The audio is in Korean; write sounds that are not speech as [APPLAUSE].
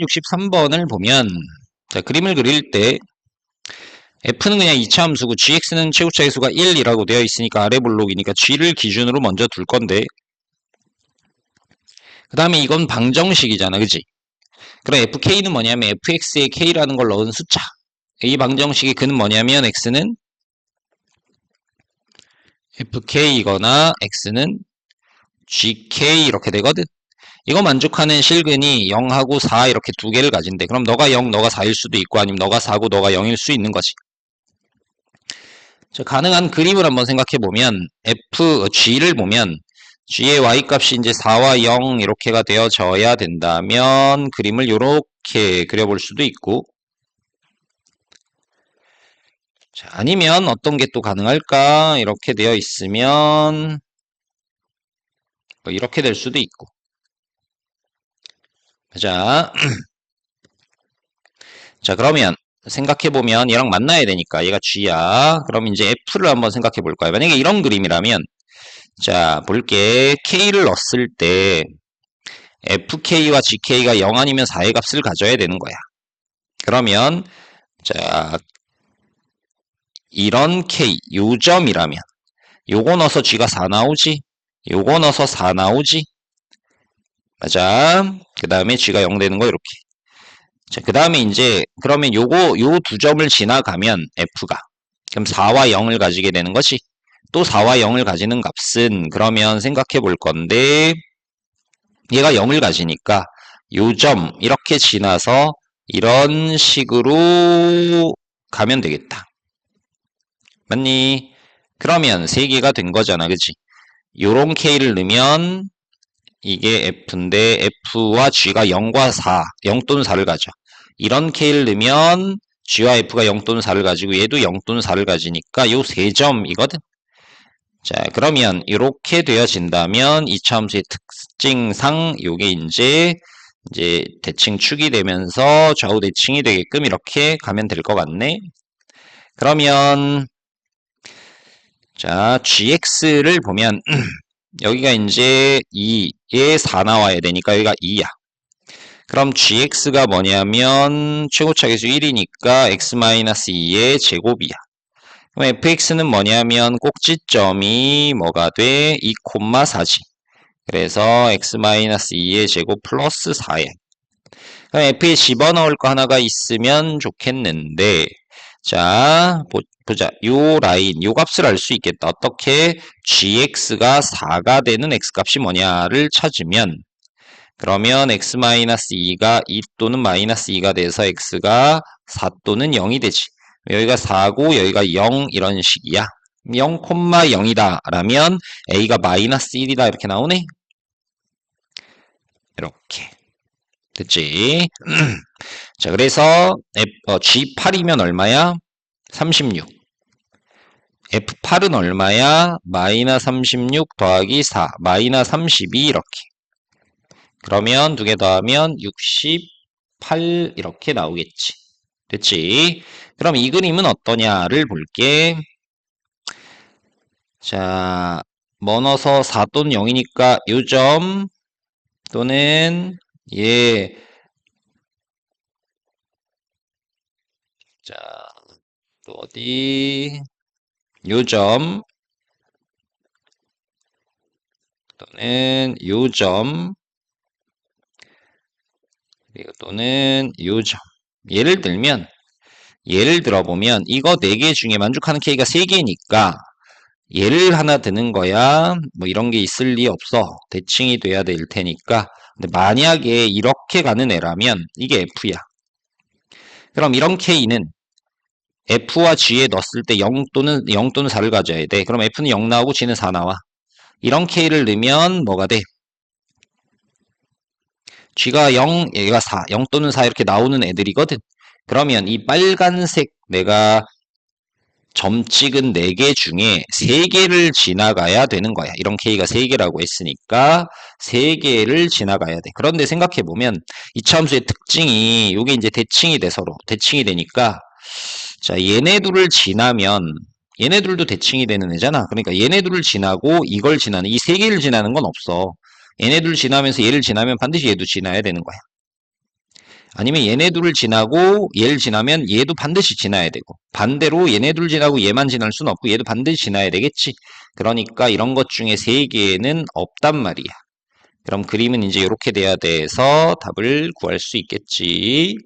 63번을 보면 자, 그림을 그릴 때 f는 그냥 이차 함수고 gx는 최고차의 수가 1이라고 되어 있으니까 아래 블록이니까 g를 기준으로 먼저 둘 건데 그 다음에 이건 방정식이잖아 그지? 그럼 fk는 뭐냐면 fx에 k라는 걸 넣은 숫자. 이 방정식의 근은 뭐냐면 x는 fk이거나 x는 gk 이렇게 되거든 이거 만족하는 실근이 0하고 4 이렇게 두 개를 가진대. 그럼 너가 0, 너가 4일 수도 있고 아니면 너가 4고 너가 0일 수 있는 거지. 자, 가능한 그림을 한번 생각해 보면 f, g를 보면 g의 y 값이 이제 4와 0 이렇게가 되어져야 된다면 그림을 이렇게 그려볼 수도 있고 자, 아니면 어떤 게 또 가능할까? 이렇게 되어 있으면 뭐 이렇게 될 수도 있고 자, [CLEARS THROAT] 자 그러면 생각해보면 얘랑 만나야 되니까 얘가 G야. 그럼 이제 F를 한번 생각해 볼까요? 만약에 이런 그림이라면 자 볼게 K를 넣었을 때 FK와 GK가 0 아니면 4의 값을 가져야 되는 거야. 그러면 자 이런 K 요점이라면 요거 넣어서 G가 4 나오지 요거 넣어서 4 나오지 맞아. 그 다음에 G가 0 되는 거 이렇게. 자, 그 다음에 이제 그러면 요거 요 두 점을 지나가면 F가 그럼 4와 0을 가지게 되는 것이 또 4와 0을 가지는 값은 그러면 생각해 볼 건데 얘가 0을 가지니까 요 점 이렇게 지나서 이런 식으로 가면 되겠다. 맞니? 그러면 3개가 된 거잖아. 그치? 요런 K를 넣으면 이게 F인데 F와 G가 0과 4, 0 또는 4를 가져. 이런 K를 넣으면 G와 F가 0 또는 4를 가지고 얘도 0 또는 4를 가지니까 요 세 점이거든. 자, 그러면 이렇게 되어진다면 이 차함수의 특징상 요게 이제 이제 대칭 축이 되면서 좌우 대칭이 되게끔 이렇게 가면 될 것 같네. 그러면 자, gx를 보면 [CLEARS THROAT] 여기가 이제 2에 4 나와야 되니까 여기가 2야. 그럼 gx가 뭐냐면 최고차 계수 1이니까 x-2의 제곱이야. 그럼 fx는 뭐냐면 꼭지점이 뭐가 돼? 2,4지. 그래서 x-2의 제곱 플러스 4야. 그럼 f에 집어넣을 거 하나가 있으면 좋겠는데 자 보자. 요 라인, 요 값을 알 수 있겠다. 어떻게 gx가 4가 되는 x값이 뭐냐를 찾으면 그러면 x-2가 2 또는 마이너스 2가 돼서 x가 4 또는 0이 되지. 여기가 4고 여기가 0 이런 식이야. 0,0이다 라면 a가 마이너스 1이다 이렇게 나오네. 이렇게. 됐지? [CLEARS THROAT] 자, 그래서 어, G8이면 얼마야? 36. F8은 얼마야? 마이너 36 더하기 4, 마이너 32 이렇게. 그러면 두 개 더하면 68 이렇게 나오겠지. 됐지? 그럼 이 그림은 어떠냐를 볼게. 자, 멀어서 4 또는 0이니까 요점 또는 예. 자, 또 어디? 요점. 또는 요점. 그리고 또는 요점. 예를 들면 예를 들어보면 이거 4개 중에 만족하는 K가 3개니까 예를 하나 드는 거야. 뭐 이런 게 있을 리 없어. 대칭이 돼야 될 테니까 근데 만약에 이렇게 가는 애라면 이게 F야 그럼 이런 K는 F와 G에 넣었을 때 0 또는 0 또는 4를 가져야 돼. 그럼 F는 0 나오고 G는 4 나와. 이런 K를 넣으면 뭐가 돼? G가 0, 얘가 4, 0 또는 4 이렇게 나오는 애들이거든. 그러면 이 빨간색 내가 점 찍은 4개 중에 3개를 지나가야 되는 거야. 이런 K가 3개라고 했으니까 3개를 지나가야 돼. 그런데 생각해보면 이 차함수의 특징이 이게 이제 대칭이 돼 서로. 대칭이 되니까 자, 얘네들을 지나면 얘네들도 대칭이 되는 애잖아. 그러니까 얘네들을 지나고 이걸 지나는 이 세 개를 지나는 건 없어. 얘네들 지나면서 얘를 지나면 반드시 얘도 지나야 되는 거야. 아니면 얘네 둘을 지나고 얘를 지나면 얘도 반드시 지나야 되고 반대로 얘네 둘 지나고 얘만 지날 수는 없고 얘도 반드시 지나야 되겠지. 그러니까 이런 것 중에 세 개는 없단 말이야. 그럼 그림은 이제 이렇게 돼야 돼서 답을 구할 수 있겠지.